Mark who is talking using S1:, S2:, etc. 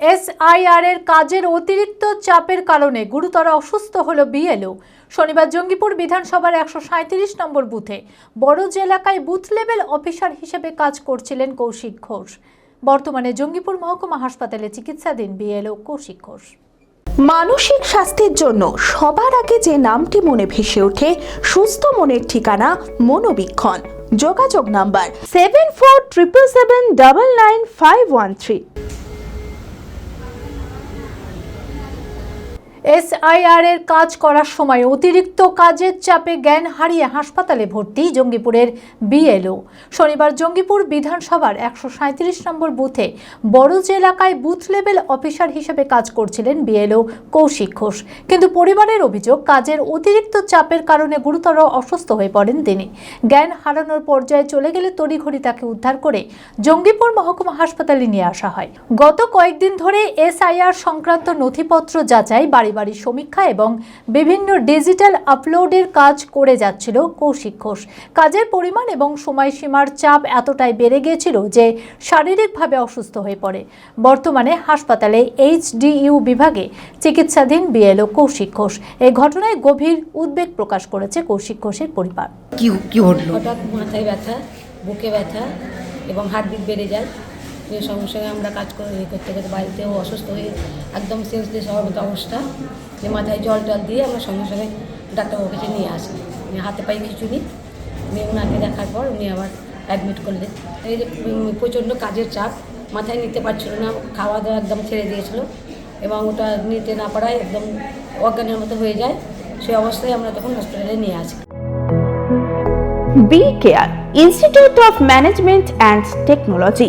S1: SIR এর কাজের অতিরিক্ত চাপের কারণে গুরুতর অসুস্থ হল বিএলও। শনিবার জঙ্গিপুর বিধানসভার একশো সাঁত্রিশ নম্বর বুথে বড়জ এলাকায় বুথ লেভেল অফিসার হিসেবে কাজ করছিলেন কৌশিক ঘোষ। বর্তমানে জঙ্গিপুর মহকুমা হাসপাতালে চিকিৎসাধীন বিএলও কৌশিক ঘোষ।
S2: মানসিক স্বাস্থ্যের জন্য সবার আগে যে নামটি মনে ভেসে ওঠে, সুস্থ মনের ঠিকানা মনোবীক্ষণ। যোগাযোগ number seven four triple seven double nine five one three.
S1: SIR এর কাজ করার সময় অতিরিক্ত কাজের চাপে জ্ঞান হারিয়ে হাসপাতালে ভর্তি জঙ্গিপুরের বিএলও। শনিবার জঙ্গিপুর বিধানসভার একশো সাঁত্রিশ নম্বর বুথে বড়জ এলাকায় বুথ লেভেল অফিসার হিসেবে কাজ করছিলেন বিএলও কৌশিক ঘোষ। কিন্তু পরিবারের অভিযোগ, কাজের অতিরিক্ত চাপের কারণে গুরুতর অসুস্থ হয়ে পড়েন তিনি। জ্ঞান হারানোর পর্যায়ে চলে গেলে তড়িঘড়ি তাকে উদ্ধার করে জঙ্গিপুর মহকুমা হাসপাতালে নিয়ে আসা হয়। গত কয়েকদিন ধরে এসআইআর সংক্রান্ত নথিপত্র যাচাই বাড়ি বাড়ি সমীক্ষা এবং বিভিন্ন ডিজিটাল আপলোডের কাজ করে যাচ্ছিল কৌশিক ঘোষ। কাজের পরিমাণ এবং সময়সীমার চাপ এতটাই বেড়ে গিয়েছিল যে শারীরিকভাবে অসুস্থ হয়ে পড়ে। বর্তমানে হাসপাতালে এইচডিইউ বিভাগে চিকিৎসাধীন বিএলও কৌশিক ঘোষ। এই ঘটনায় গভীর উদ্বেগ প্রকাশ করেছে কৌশিক ঘোষের পরিবার।
S3: কি কি ঘটলো?
S4: হঠাৎ মাথায় ব্যথা বুকে ব্যথা এবং হার্টবিট বেড়ে যায়। এই সঙ্গে সঙ্গে আমরা কাজ করে ইয়ে করতে করতে বাড়িতেও অসুস্থ হয়ে একদম সেন্সলেস হওয়ার মতো অবস্থা। যে মাথায় জল টল দিয়ে আমরা সঙ্গে সঙ্গে ডাক্তারবাবুর কাছে নিয়ে আসি। নিয়ে হাতে পায়ে খিচুড়ি নিয়ে ওনাকে দেখার পর উনি আবার অ্যাডমিট করলেন। এই যে প্রচণ্ড কাজের চাপ। মাথায় নিতে পারছিল না খাওয়া দাওয়া একদম ছেড়ে দিয়েছিল এবং ওটা নিতে না পারায় একদম অজ্ঞানের মতো হয়ে যায়। সেই অবস্থায় আমরা তখন হসপিটালে নিয়ে আসি।
S2: B Care institute of management and technology